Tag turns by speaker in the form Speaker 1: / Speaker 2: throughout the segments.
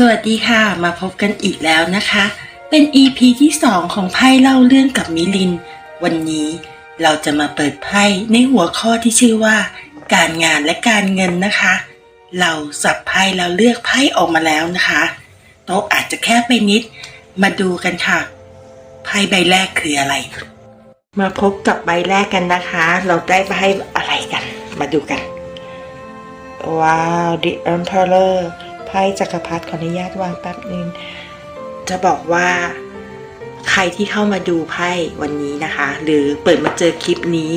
Speaker 1: สวัสดีค่ะ มาพบกันอีกแล้วนะคะ เป็น EP ที่ 2 ของไพ่เล่าเรื่องกับมิลิน วันนี้เราจะมาเปิดไพ่ในหัวข้อที่ชื่อว่า การงานและการเงินนะคะ เราสับไพ่แล้วเลือกไพ่ออกมาแล้วนะคะโต๊ะอาจจะแคบไปนิด มาดูกันค่ะ ไพ่ใบแรกคืออะไร มาพบกับใบแรกกันนะคะ เราได้ไพ่อะไรกัน มาดูกันว้าว The Emperor ไพ่จักรพรรดิขออนุญาตวางแป๊บนึง จะบอกว่าใครที่เข้ามาดูไพ่วันนี้นะคะ หรือเปิดมาเจอคลิปนี้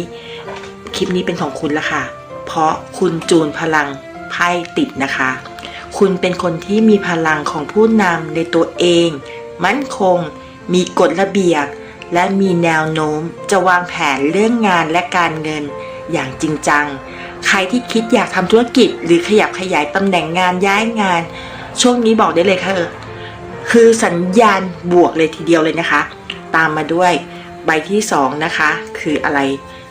Speaker 1: คลิปนี้เป็นของคุณละค่ะ เพราะคุณจูนพลังไพ่ติดนะคะ คุณเป็นคนที่มีพลังของผู้นำในตัวเอง มั่นคง มีกฎระเบียบ และมีแนวโน้ม จะวางแผนเรื่องงานและการเงิน อย่างจริงจัง ใครที่คิดอยากทำธุรกิจ หรือขยับขยายตำแหน่งงานย้ายงาน ช่วงนี้บอกได้เลยค่ะคือสัญญาณบวกเลยทีเดียวเลยนะคะ ตามมาด้วยใบที่สองนะคะ คืออะไร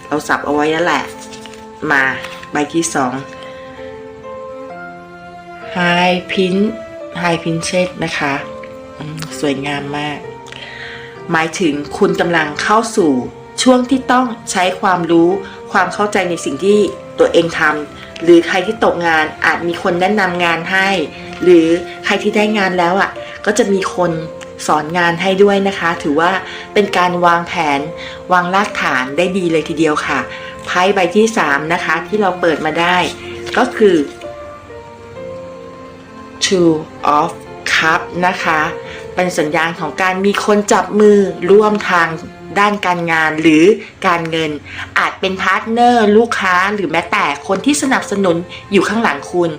Speaker 1: เราสับเอาไว้แล้วแหละ มาใบที่สอง High Pin High Princess นะคะสวยงามมาก หมายถึงคุณกำลังเข้าสู่ช่วงที่ต้องใช้ความรู้ ความเข้าใจในสิ่งที่ตัวเองทำหรือใครที่ตกงานอาจมีคนแนะนำงานให้ หรือใครที่ได้งานแล้วอะก็จะมีคนสอนงานให้ด้วยนะคะ ถือว่าเป็นการวางแผนวางรากฐานได้ดีเลยทีเดียวค่ะไพ่ใบที่ 3 นะคะ ที่เราเปิดมาได้ ก็คือ Two of Cup นะคะ เป็นสัญญาณของการมีคนจับมือร่วมทางด้านการงานหรือการเงิน อาจเป็นพาร์ทเนอร์ลูกค้าหรือแม้แต่คนที่สนับสนุนอยู่ข้างหลังคุณ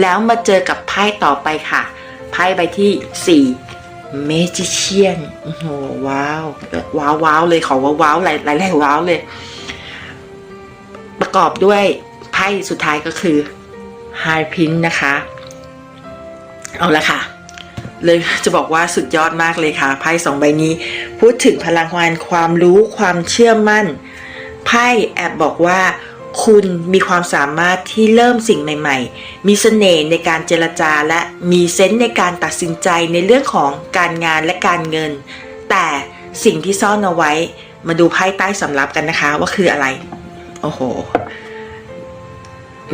Speaker 1: แล้วมาเจอกับไพ่ต่อไปค่ะ ไพ่ใบที่4 Magician โอ้โหว้าว ว้าวว้าวเลยขอว้าวว้าวหลายหลายหลายว้าวเลย ประกอบด้วยไพ่สุดท้ายก็คือ High Pin นะคะ เอาละค่ะ เลยจะบอกว่าสุดยอดมากเลยค่ะไพ่สองใบนี้ พูดถึงพลังงานความรู้ความเชื่อมั่นไพ่แอบบอกว่า คุณมีความสามารถที่เริ่มสิ่งใหม่ ๆ มีเสน่ห์ในการเจรจาและมีเซนส์ในการตัดสินใจในเรื่องของการงานและการเงิน แต่สิ่งที่ซ่อนเอาไว้ มาดูไพ่ใต้สำรับกันนะคะว่าคืออะไร โอ้โห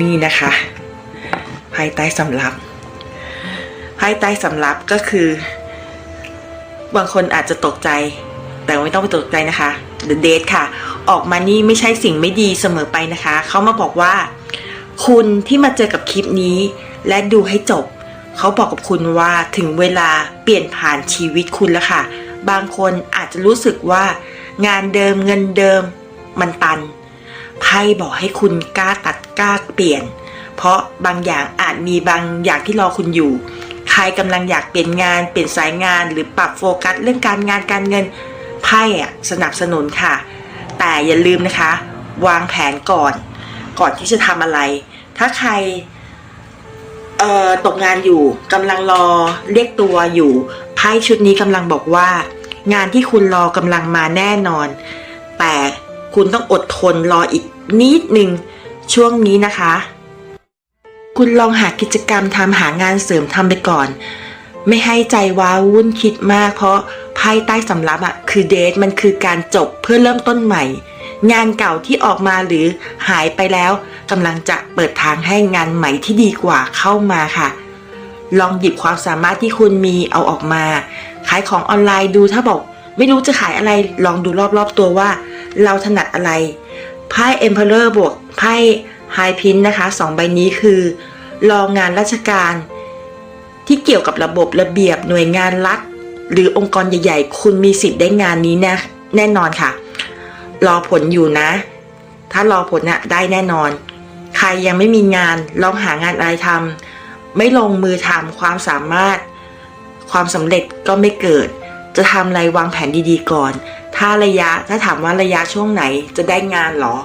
Speaker 1: นี่นะคะ ไพ่ใต้สำรับ ไพ่ใต้สำรับก็คือ บางคนอาจจะตกใจ แต่ไม่ต้องไปตกใจนะคะ The Date ค่ะ ออกมานี่ไม่ใช่สิ่งไม่ดีเสมอไปนะคะ เขามาบอกว่า คุณที่มาเจอกับคลิปนี้ และดูให้จบ เขาบอกกับคุณว่าถึงเวลาเปลี่ยนผ่านชีวิตคุณแล้วค่ะ บางคนอาจจะรู้สึกว่า งานเดิมเงินเดิมมันตันไพ่บอกให้คุณกล้าตัดกล้าเปลี่ยน เพราะบางอย่างอาจมีบางอย่างที่รอคุณอยู่ ใครกำลังอยากเปลี่ยนงาน เปลี่ยนสายงาน หรือปรับโฟกัสเรื่องการงานการเงินไพ่อะสนับสนุนค่ะ แต่อย่าลืมนะคะ วางแผนก่อน ก่อนที่จะทำอะไร ถ้าใครตกงานอยู่กำลังรอเรียกตัวอยู่ไพ่ชุดนี้กำลังบอกว่า งานที่คุณรอกำลังมาแน่นอน แต่คุณต้องอดทนรออีกนิดหนึ่งช่วงนี้นะคะ คุณลองหากิจกรรมทำหางานเสริมทำไปก่อน ไม่ให้ใจว้าวุ่นคิดมาก เพราะไพ่ใต้สำรับอะคือเดทมันคือการจบเพื่อเริ่มต้นใหม่ งานเก่าที่ออกมาหรือหายไปแล้วกำลังจะเปิดทางให้งานใหม่ที่ดีกว่าเข้ามาค่ะ ลองหยิบความสามารถที่คุณมีเอาออกมา ขายของออนไลน์ดูถ้าบอกไม่รู้จะขายอะไรลองดูรอบๆตัวว่า เราถนัดอะไรไพ่ Emperor บวกไพ่ High Pin นะคะสองใบนี้คือรองงานราชการที่เกี่ยวกับระบบระเบียบหน่วยงานรัฐ หรือองค์กรใหญ่ ๆ คุณมีสิทธิ์ได้งานนี้นะแน่นอนค่ะ รอผลอยู่นะ ถ้ารอผลน่ะได้แน่นอน ใครยังไม่มีงานลองหางานอะไรทำไม่ลงมือทำความสามารถ ความสำเร็จก็ไม่เกิด จะทำอะไรวางแผนดีๆก่อน ถ้าระยะถ้าถามว่าระยะช่วงไหนจะได้งานหรอ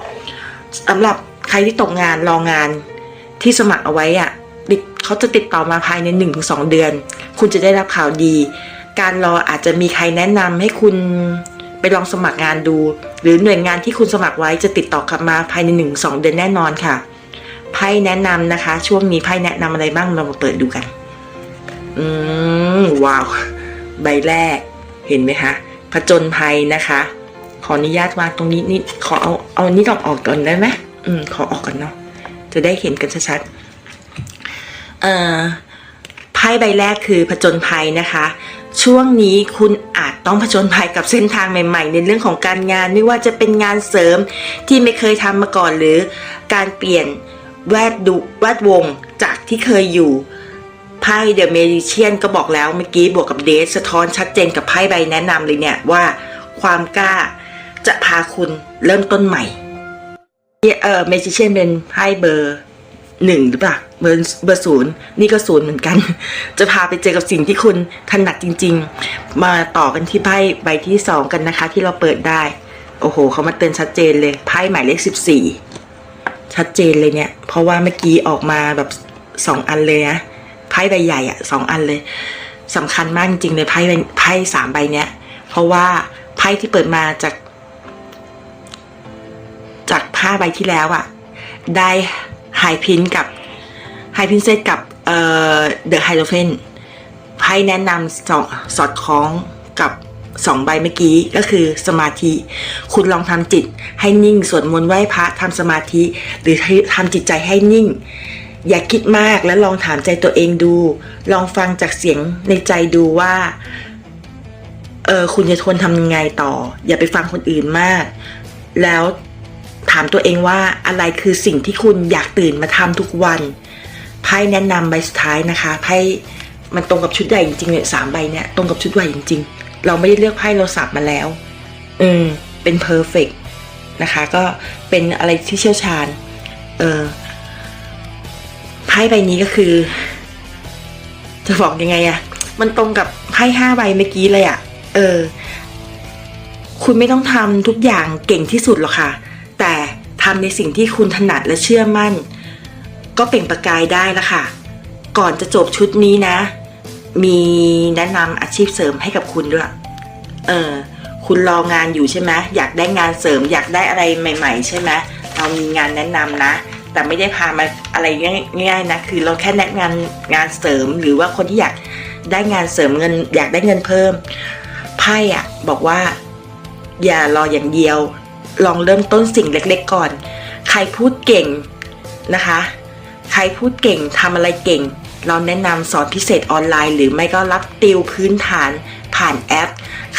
Speaker 1: สำหรับ ใครที่ตกงานรองานที่สมัครเอาไว้อะเขาจะติดต่อมาภายใน 1-2 เดือน คุณจะได้รับข่าวดี การรออาจจะมีใครแนะนำให้คุณไปลองสมัครงานดู หรือหน่วยงานที่คุณสมัครไว้จะติดต่อกลับมาภายใน 1-2 เดือนแน่นอนค่ะไพ่แนะนำนะคะ ช่วงนี้ไพ่แนะนำอะไรบ้างเรามาเปิดดูกัน อืมว้าว ใบแรก เห็นไหมคะผจญภัยนะคะ ขออนุญาตวางตรงนี้นิดขอเอาเอานี้ออกออกก่อนได้ไหม อืมขอออกก่อนเนาะจะได้เห็นกันชัดๆเอ่อไพ่ใบแรกคือผจญภัยนะคะ ช่วงนี้คุณอาจต้องผจญภัยกับเส้นทางใหม่ ๆ ในเรื่องของการงาน ไม่ว่าจะเป็นงานเสริมที่ไม่เคยทำมาก่อน หรือการเปลี่ยนแวดดูแวดวงจากที่เคยอยู่ไพ่เดอะเมดิเชียนก็บอกแล้วเมื่อกี้บวกกับเดสสะท้อนชัดเจนกับไพ่ใบแนะนำเลยเนี่ยว่าความกล้าจะพาคุณเริ่มต้นใหม่ เออเมจิเชียนเป็นไพ่เบอร์หนึ่งหรือเปล่าเบอร์เบอร์ศูนย์นี่ก็ศูนย์เหมือนกัน จะพาไปเจอกับสิ่งที่คุณถนัดจริง ๆ มาต่อกันที่ไพ่ใบที่สองกันนะคะ ที่เราเปิดได้ โอ้โหเขามาเตือนชัดเจนเลยไพ่หมายเลขสิบสี่ชัดเจนเลยเนี่ย เพราะว่าเมื่อกี้ออกมาแบบสองอันเลยนะไพ่ใบใหญ่อะสองอันเลยสำคัญมากจริงๆเลยไพ่ไพ่สามใบเนี้ย เพราะว่าไพ่ที่เปิดมาจาก จากผ้าใบที่แล้วอะได้ไฮพินกับไฮพินเซตกับเอ่อเดอะไฮโดรเฟนไพ่แนะนำสองสอดคล้องกับสองใบเมื่อกี้ก็คือสมาธิ คุณลองทำจิตให้นิ่งสวดมนต์ไหว้พระทำสมาธิ หรือทำจิตใจให้นิ่ง อย่าคิดมากแล้วลองถามใจตัวเองดู ลองฟังจากเสียงในใจดูว่าเออคุณจะทนทำยังไงต่อ อย่าไปฟังคนอื่นมาก แล้วามตัวเองว่าอะไรคือสิ่งที่คุณอยากตื่นมาทำทุกวัน ไพ่แนะนำใบสุดท้ายนะคะ ไพ่มันตรงกับชุดใหญ่จริงๆเนี่ยสามใบเนี่ยตรงกับชุดใหญ่จริง ๆ เราไม่ได้เลือกไพ่เราสับมาแล้ว อืม เป็นเพอร์เฟกนะคะ ก็เป็นอะไรที่เชี่ยวชาญ เออไพ่ใบนี้ก็คือ จะบอกยังไงอะมันตรงกับไพ่ห้าใบเมื่อกี้เลยอะเออ คุณไม่ต้องทำทุกอย่างเก่งที่สุดหรอกค่ะ ทำในสิ่งที่คุณถนัดและเชื่อมั่น ก็เปล่งประกายได้ละค่ะ ก่อนจะจบชุดนี้นะ มีแนะนำอาชีพเสริมให้กับคุณด้วย เออ คุณรองานอยู่ใช่ไหมอยากได้งานเสริม อยากได้อะไรใหม่ ๆ ใช่ไหมเรามีงานแนะนำนะ แต่ไม่ได้พามาอะไรง่ายๆนะ คือเราแค่แนะนำงานเสริมหรือว่าคนที่อยากได้งานเสริมเงิน อยากได้เงินเพิ่มไพ่อะบอกว่า อย่ารออย่างเดียว ลองเริ่มต้นสิ่งเล็กๆก่อน ใครพูดเก่งนะคะ ใครพูดเก่งทำอะไรเก่ง เราแนะนำสอนพิเศษออนไลน์ หรือไม่ก็รับติวพื้นฐานผ่านแอป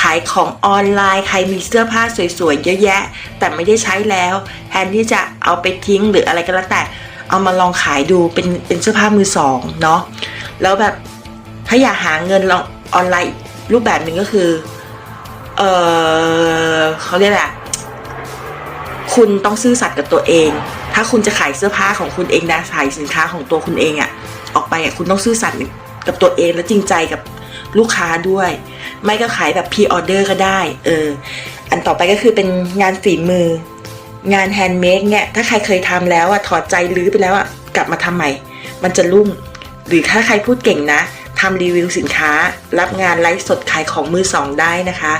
Speaker 1: ขายของออนไลน์ ใครมีเสื้อผ้าสวยๆเยอะแยะ แต่ไม่ได้ใช้แล้วแทนที่จะเอาไปทิ้งหรืออะไรก็แล้วแต่ เอามาลองขายดูเป็นเป็นเสื้อผ้ามือสองเนาะแล้วแบบถ้าอยากหาเงินลองออนไลน์รูปแบบหนึ่งก็คือ เออเขาเรียกอะไรอะ คุณต้องซื่อสัตย์กับตัวเอง ถ้าคุณจะขายเสื้อผ้าของคุณเองนะขายสินค้าของตัวคุณเองอะออกไปอะคุณต้องซื่อสัตย์กับตัวเองและจริงใจกับลูกค้าด้วย ไม่ก็ขายแบบพรีออเดอร์ก็ได้ เออ อันต่อไปก็คือเป็นงานฝีมือ งานแฮนด์เมดเนี่ย ถ้าใครเคยทำแล้วอะถอดใจรื้อไปแล้วอะกลับมาทำใหม่ มันจะรุ่ง หรือถ้าใครพูดเก่งนะทำรีวิวสินค้า รับงานไลฟ์สดขายของมือสองได้นะคะ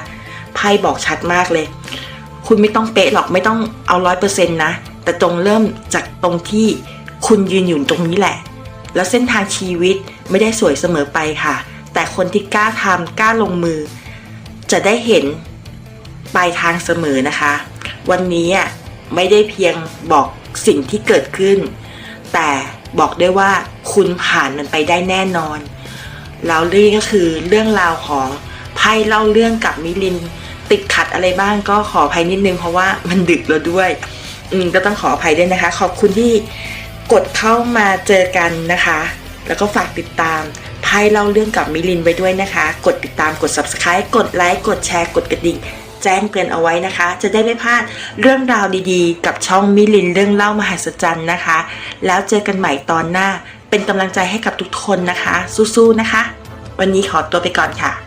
Speaker 1: ไพ่บอกชัดมากเลย คุณไม่ต้องเป๊ะหรอกไม่ต้องเอาร้อยเปอร์เซ็นต์นะ แต่จงเริ่มจากตรงที่คุณยืนอยู่ตรงนี้แหละ แล้วเส้นทางชีวิตไม่ได้สวยเสมอไปค่ะ แต่คนที่กล้าทำกล้าลงมือ จะได้เห็นปลายทางเสมอนะคะ วันนี้ไม่ได้เพียงบอกสิ่งที่เกิดขึ้น แต่บอกได้ว่าคุณผ่านมันไปได้แน่นอนแล้วเรื่องก็คือเรื่องราวของไพ่เล่าเรื่องกับมิลิน ติดขัดอะไรบ้างก็ขออภัยนิดนึงเพราะว่ามันดึกแล้วด้วย อืมก็ต้องขออภัยด้วยนะคะ ขอบคุณที่กดเข้ามาเจอกันนะคะ แล้วก็ฝากติดตามไพ่เล่าเรื่องกับมิลินไว้ด้วยนะคะ กดติดตามกด subscribe กดไลค์กดแชร์กดกระดิ่งแจ้งเตือนเอาไว้นะคะ จะได้ไม่พลาดเรื่องราวดีๆ กับช่องมิลินเรื่องเล่ามหัศจรรย์นะคะ แล้วเจอกันใหม่ตอนหน้า เป็นกำลังใจให้กับทุกคนนะคะ สู้ๆนะคะ วันนี้ขอตัวไปก่อนค่ะ